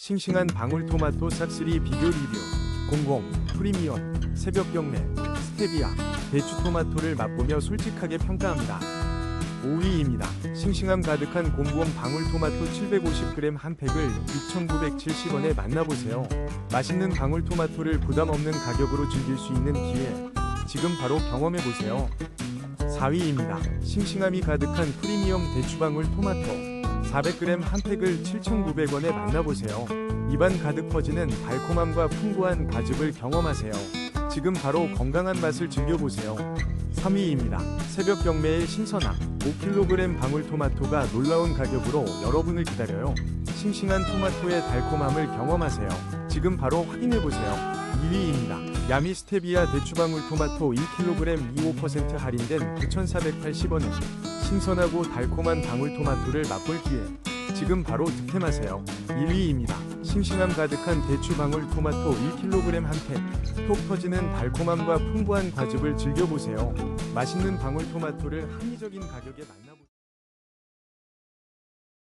싱싱한 방울토마토 싹쓸이 비교 리뷰 00 프리미엄 새벽 경매 스테비아 대추토마토를 맛보며 솔직하게 평가합니다. 5위입니다. 싱싱함 가득한 곰곰 방울토마토 750g 한 팩을 6,970원에 만나보세요. 맛있는 방울토마토를 부담 없는 가격으로 즐길 수 있는 기회 지금 바로 경험해보세요. 4위입니다. 싱싱함이 가득한 프리미엄 대추방울 토마토 400g 한 팩을 7,900원에 만나보세요. 입안 가득 퍼지는 달콤함과 풍부한 과즙을 경험하세요. 지금 바로 건강한 맛을 즐겨보세요. 3위입니다. 새벽 경매의 신선함 5kg 방울토마토가 놀라운 가격으로 여러분을 기다려요. 싱싱한 토마토의 달콤함을 경험하세요. 지금 바로 확인해보세요. 2위입니다. 야미 스테비아 대추방울 토마토 1kg 25% 할인된 9,480원에 신선하고 달콤한 방울토마토를 맛볼 기회. 지금 바로 득템하세요. 1위입니다. 싱싱함 가득한 대추방울 토마토 1kg 한 팩. 톡 터지는 달콤함과 풍부한 과즙을 즐겨보세요. 맛있는 방울토마토를 합리적인 가격에 만나보세요.